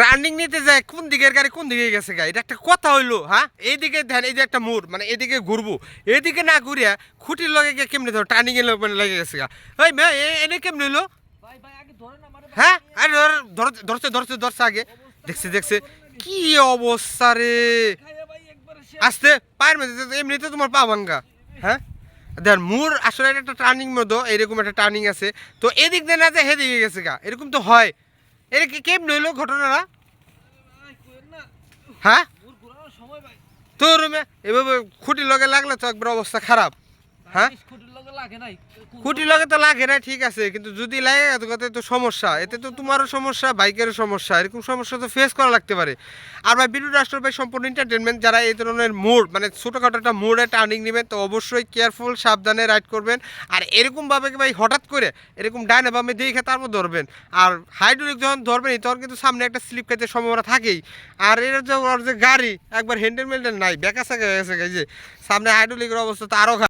Running নিতে যায়, কোন দিকের গাড়ি কোন দিকে গেছে গা? এটা একটা কথা হইল হ্যাঁ? এইদিকে ধ্যান, এই যে একটা মোড় মানে এদিকে ঘুরবো। এদিকে না ঘুরিয়া খুঁটির লগে গিয়ে কেমনি ধর টার্নিং এর মানে লেগে গেছে গা। ওই মে এনে কেমনি হইল? হ্যাঁ? আরে ধর- ধর- ধরছে ধরছে ধরছে আগে। দেখছে দেখছে। কি অবস্থা রে? আসতে, পায়ের মধ্যে এমনিতে তোমার পা ভাঙ্গা হ্যাঁ? দেখ মুর আসলে একটা টার্নিং মতো এরকম একটা টার্নিং আছে। তো এদিক দিয়ে না যে হেদিকে গেছে গা। এরকম তো হয়। এটা কি কেম হইল ঘটনাটা? হ্যাঁ? তোর রুমে এভাবে খুঁটি লগে লাগলে তো একবার অবস্থা খারাপ। হ্যাঁ? স্কুটির লগে তো লাগে না ঠিক আছে কিন্তু যদি লাগে তাতে তো সমস্যা। এতে তো তোমারও সমস্যা বাইকেরও সমস্যা এরকম সমস্যা তো ফেস করা লাগতে পারে। আর ভাই বিদ্যুৎ রাষ্ট্র ভাই সম্পূর্ণ এন্টারটেনমেন্ট যারা এই ধরনের মোড় মানে ছোটোখাটো একটা মোড়ে টার্নিং নেবেন তো অবশ্যই কেয়ারফুল সাবধানে রাইড করবেন। আর এরকমভাবে কি ভাই হঠাৎ করে এরকম ডাইনে বামে দিয়ে দেখে তারপর ধরবেন। আর হাইড্রোলিক যখন ধরবেন তখন কিন্তু সামনে একটা স্লিপ খেতে সম্ভাবনা থাকেই। আর এর যে ওর যে গাড়ি একবার হ্যান্ডেল মেন্টেল নাই বেকা সাকা গেছে এই যে সামনে হাইড্রোলিকের অবস্থা তো আরও